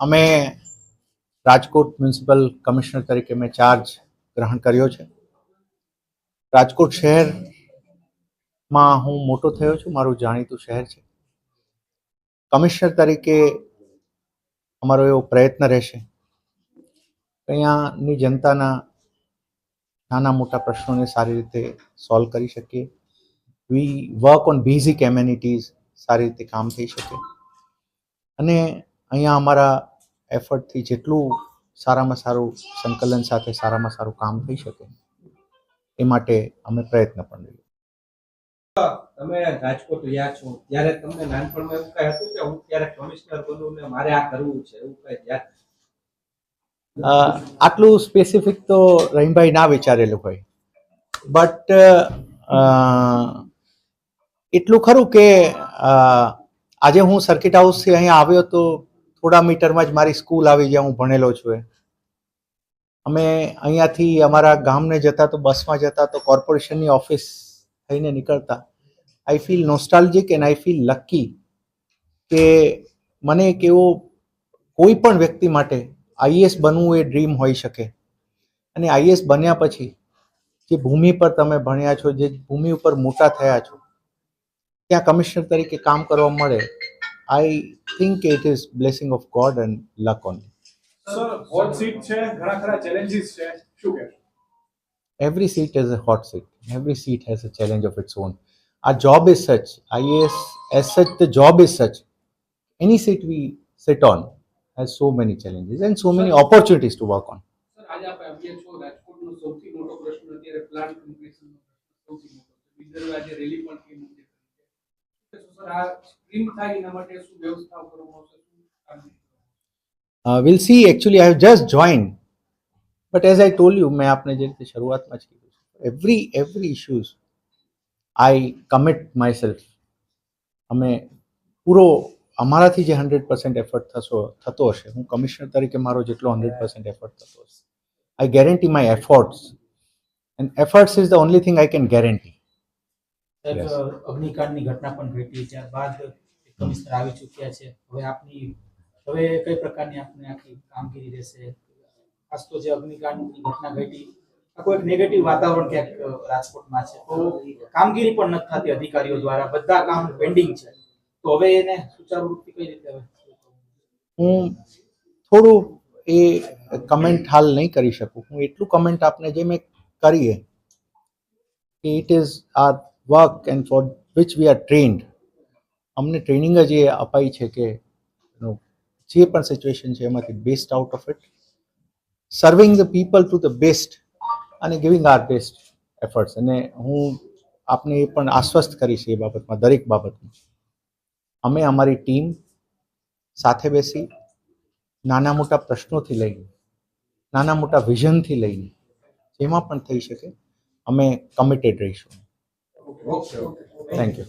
અમે Rajkot municipal commissioner તરીકે મેં ચાર્જ ગ્રહણ કર્યો છે. રાજકોટ શહેરમાં હું મોટો થયો છું, મારું જાણીતું શહેર છે. કમિશનર તરીકે અમારો એવો પ્રયત્ન રહેશે. અહીંયાની જનતાના નાના મોટા પ્રશ્નોને સારી રીતે સોલ્વ કરી શકીએ. We work on basic amenities સારી રીતે કામ થઈ શકે. અને અહીંયા અમારા એફર્ટથી જેટલું સારામાં સારું સંકલન સાથે સારામાં સારું કામ થઈ શકે એ માટે અમે પ્રયત્ન પણ રહીએ તમે રાજકોટ રહ્યા છો ત્યારે તમને નાનપણમાં એવું કઈ હતું કે હું ત્યારે કમિશનર બનવું ને મારે આ કરવું છે એવું કઈ યાદ આટલું સ્પેસિફિક તો રહીમભાઈ ના વિચારેલું હોય. બટ એટલું ખરું કે આજે હું સર્કિટ હાઉસથી અહીંયા આવ્યો તો થોડા મીટરમાં જ મારી સ્કૂલ આવી જ્યાં હું ભણેલો છું અમે અહીંયાથી અમારા ગામને જતા તો બસમાં જતા તો કોર્પોરેશનની ઓફિસ થઈને નીકળતા. I feel nostalgic and I feel lucky કે મને એક એવો કોઈ પણ વ્યક્તિ માટે આઈએસ બનવું એ ડ્રીમ હોઈ શકે. અને આઈએસ બન્યા પછી જે ભૂમિ પર તમે ભણ્યા છો, જે ભૂમિ ઉપર મોટા થયા છો, ત્યાં કમિશનર તરીકે કામ કરવા મળે I think it is blessing of god and luck on sir hot seat છે ઘણા ખરા ચેલેન્જીસ છે શું કહેશો every seat is a hot seat every seat has a challenge of its own our job is such ias as such the job is such any seat we sit on has so many challenges and so many opportunities to work on sir આજે આપણે આવીએ છો રાજકોટનો સૌથી મોટો પ્રશ્ન અત્યારે plant કમ્પ્લીશનનો સૌથી મોટો છે વિદર્ભ આજે રેલી પણ કેમ રીતે uh, we'll see actually i have just joined but as i told you મેં આપને જે રીતે શરૂઆતમાં જ કીધું every every issues I commit myself અમે પૂરો અમારાથી જે હંડ્રેડ પર્સન્ટ એફર્ટ થશો થતો હશે હું કમિશનર તરીકે મારો જેટલો હંડ્રેડ પર્સન્ટ એફર્ટ થતો હશે I guarantee my efforts and efforts is the only thing I can guarantee સાહેબ Yes. અગ્નિકાંડની ઘટના પણ ઘટી ત્યારબાદ કમિશનર આવી ચૂક્યા છે. હવે આપની હવે કઈ પ્રકારની આપની આખી કામગીરી રહેશે? ખાસ તો જે અગ્નિકાંડની ઘટના ઘટી આખું એક નેગેટિવ વાતાવરણ ક્યાંક રાજકોટમાં છે. તો કામગીરી પણ નથી થતી અધિકારીઓ દ્વારા. બધા કામ પેન્ડિંગ છે. તો હવે એને સુચારુ રૂપથી કઈ રીતે હવે હું થોડું એ કમેન્ટ હાલ નહીં કરી શકું. હું એટલું કમેન્ટ આપને જે મેં કરીએ કે it is our work and for which we are trained અમને ટ્રેનિંગ જ એ અપાઈ છે કે જે પણ સિચ્યુએશન છે એમાંથી best out of it serving the people to the best અને ગિવિંગ આર બેસ્ટ એફર્ટ્સ અને હું આપને એ પણ આશ્વસ્ત કરીશ એ બાબતમાં, દરેક બાબતમાં. અમે અમારી ટીમ સાથે બેસી નાના મોટા પ્રશ્નોથી લઈને, નાના મોટા વિઝનથી લઈને, જેમાં પણ થઈ શકે, અમે કમિટેડ રહીશું. Thank you.